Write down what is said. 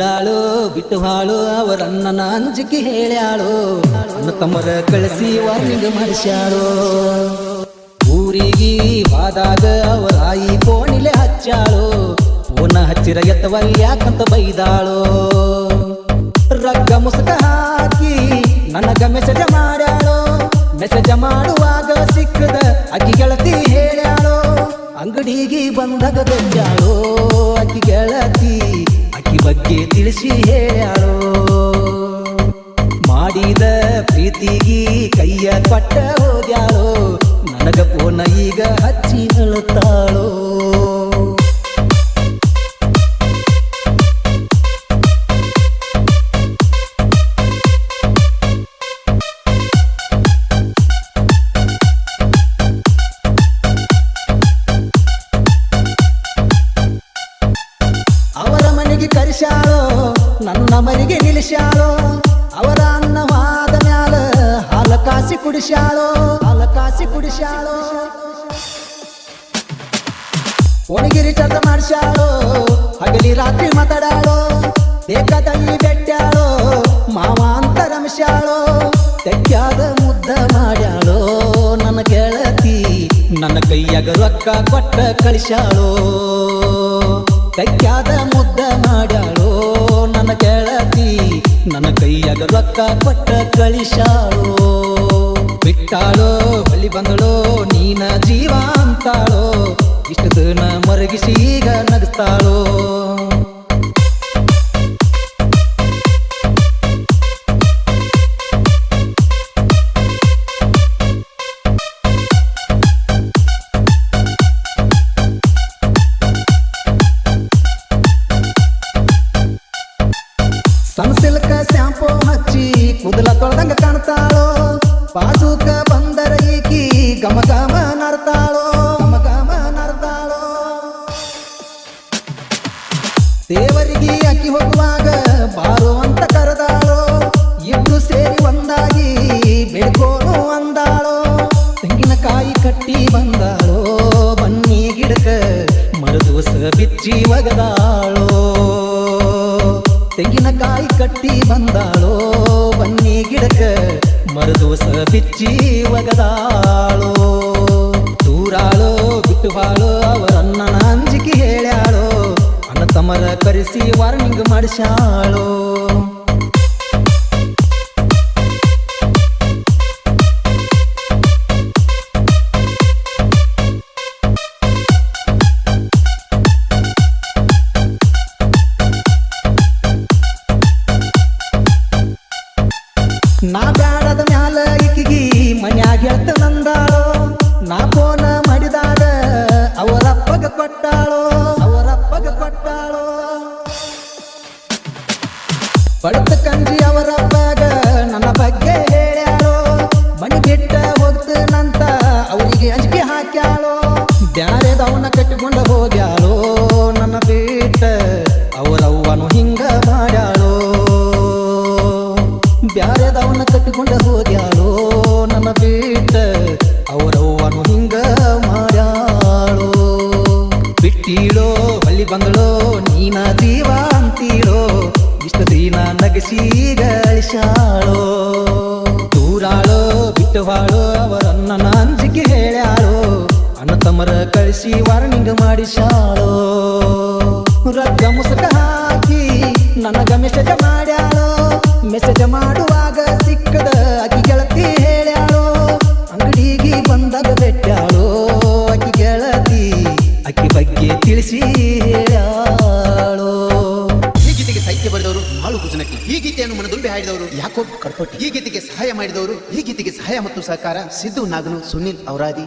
ದೂರಾಳು ಬಿಟ್ಟು ಹಾಳು ಅವರನ್ನ ಅಂಜಿಕೆ ಹೇಳ್ಯಾಳು. ಅನ್ನ ತಮ್ಮದ ಕಳಿಸಿ ವಾರ್ನಿಂಗ್ ಮಾಡಿಸ್ಯಾಳು. ಊರಿಗೆ ಬಾದಾಗ ಅವರ ಆಯಿ ಫೋನಿಲೆ ಹಚ್ಚಾಳು. ಓನ ಹಚ್ಚಿರ ಎತ್ತವಲ್ಯಾಕಂತ ಬೈದಾಳು. ರಗ್ಗ ಮುಸುಕ ಹಾಕಿ ನನಗ ಮೆಸೇಜ ಮಾಡ್ಯಾಳು. ಮೆಸೇಜ ಮಾಡುವಾಗ ಸಿಕ್ಕದ ಅಕ್ಕಿ ಗೆಳತಿ ಹೇಳ್ಯಾಳು. ಅಂಗಡಿಗೆ ಬಂದಾಗ ಬೆಂಜಾಳು ಅಕ್ಕಿ ಗೆಳತಿ. ಬಗ್ಗೆ ತಿಳಿಸಿ ಹೇಳೋ ಮಾಡಿದ ಪ್ರೀತಿಗಿ ಕೈಯ ಕೊಟ್ಟ ಮನೆಗೆ ನನ್ನ ಮರಿಗೆ ನಿಲ್ಲಿಸ್ಯಾಳೋ? ಅವರ ಅನ್ನವಾದ ಮ್ಯಾಲ ಹಾಲ ಕಾಸಿ ಕುಡಿಸ್ಯಾಳೋ? ಹಾಲ ಕಾಸಿ ಕುಡಿಸ್ಯಾಳೋ? ಒಣಗಿರಿ ಚಂದ ಮಾಡಿಸ್ಯಾಳೋ? ಹಗಲಿ ರಾತ್ರಿ ಮಾತಾಡಾಳೋ ಏಕದಲ್ಲಿ ಬೆಟ್ಟ್ಯಾಳೋ ಮಾವ ಅಂತ ರಮಿಸ್ಯಾಳೋ? ತೆಗ್ಯಾದ ಮುದ್ದ ಮಾಡ್ಯಾಳೋ? ನನ್ನ ಗೆಳತಿ, ನನ್ನ ಕೈಯಾಗ ರೊಕ್ಕ ಕೊಟ್ಟ ಕಳಿಸ್ಯಾಳೋ? ಕೈಯಾದ ಮುದ್ದ ಮಾಡ್ಯಾಳೋ ನನ್ನ ಗೆಳತಿ ನನ್ನ ಕೈಯಾಗ ರೊಕ್ಕ ಪಟ್ಟ ಕಳಿಸ್ಯಾಳೋ. ಬಿಟ್ಟಾಳೋ ಬಳಿ ಬಂದಳೋ, ನೀನ ಜೀವ ಅಂತಾಳೋ ಇಷ್ಟು ದಿನ ಮರಗಿಸಿ ಈಗ ಕೂದಲ ತೊಳೆದಂಗ ಕಾಣ್ತಾಳೋ? ಪಾಸುಕ ಬಂದರ ಈಕಿ ಗಮ ಗಮ ನರ್ತಾಳೋ? ಗಮ ಗಮ ನರ್ತಾಳೋ? ದೇವರಿಗೆ ಅಕ್ಕಿ ಹೋಗುವಾಗ ಬಾರೋ ಅಂತ ಕರೆದಾಳೋ? ಇಬ್ರು ಸೇರಿ ಒಂದಾಗಿ ಬೆಳ್ಕೋನು ಅಂದಾಳೋ? ತೆಂಗಿನಕಾಯಿ ಕಟ್ಟಿ ಬಂದಾಳೋ? ಬನ್ನಿ ಗಿಡಕ ಮರುದಿವಸ ಬಿಚ್ಚಿ ಒಗದಾಳೋ? ತೆಂಗಿನಕಾಯಿ ಕಟ್ಟಿ ಬಂದಾಳೋ, ಬನ್ನಿ ಗಿಡಕ ಮರದೋಸ ಬಿಚ್ಚಿ ಒಗದಾಳೋ. ದೂರಾಳೋ ಬಿಟ್ಟು ಬಾಳೋ ಅವರನ್ನ ಅಂಜಿಕೆ ಹೇಳ್ಯಾಳೋ. ಅಣ್ಣ ತಮರ ಕರೆಸಿ ವಾರ್ನಿಂಗ್ ಮಾಡಿಸ್ಯಾಳೋ. ಬಡತ ಕಂಜಿ ಅವರ ಬಾಗ ನನ್ನ ಬಗ್ಗೆ ಹೇಳ್ಯಾಳೋ ಮಣಿ ಬಿಟ್ಟ ಹೋಗ್ತೇನಂತ ಅವರಿಗೆ ಅಂಜಿಕೆ ಹಾಕ್ಯಾಳೋ? ಬ್ಯಾರೆದವನ ಕಟ್ಟಿಕೊಂಡು ಹೋಗ್ಯಾಳೋ? ನನ್ನ ಬಿಟ್ಟ ಅವರವ್ವನು ಹಿಂಗ ಮಾಡ್ಯಾಳೋ? ಬ್ಯಾರೆದವನ ಕಟ್ಟಿಕೊಂಡು ಹೋಗ್ಯಾಳೋ? ನನ್ನ ಬಿಟ್ಟ ಅವರವ್ವನು ಹಿಂಗ ಮಾಡ್ಯಾಳೋ? ಬಿಟ್ಟೀಳೋ ಬಲ್ಲಿ ಬಂದಳೋ ನೀನ ಜೀವ ಗಳಿಸಾಳೋ ದೂರಾಳೋ ಬಿಟ್ಟು ಬಾಳೋ ಅವರನ್ನ ಅಂಜಿಕೆ ಹೇಳ್ಯಾಳೋ. ಅಣ್ಣ ತಮ್ಮರ ಕಳಿಸಿ ವಾರ್ನಿಂಗ್ ಮಾಡಿಸಾಳೋ ರಗ್ಗ ಮುಸುಕ ಹಾಕಿ ನನಗ ಮೆಸೇಜ ಮಾಡ್ಯಾಳೋ. ಮೆಸೇಜ ಮಾಡುವಾಗ ಸಾಹಿತ್ಯ ಬರೆದವರು ಹಾಳು ಕುಜನಕ್ಕೆ ಈ ಗೀತೆಯನ್ನು ಮನದುಂಬಿ ಹಾಡಿದವರು ಯಾಕೋಬ್ ಕಡ್ಪಟ್ಟಿ ಈ ಗೀತೆಗೆ ಸಹಾಯ ಮಾಡಿದವರು ಈ ಗೀತೆಗೆ ಸಹಾಯ ಮತ್ತು ಸಹಕಾರ ಸಿದ್ದು ನಾಗನು ಸುನಿಲ್ ಔರಾದಿ.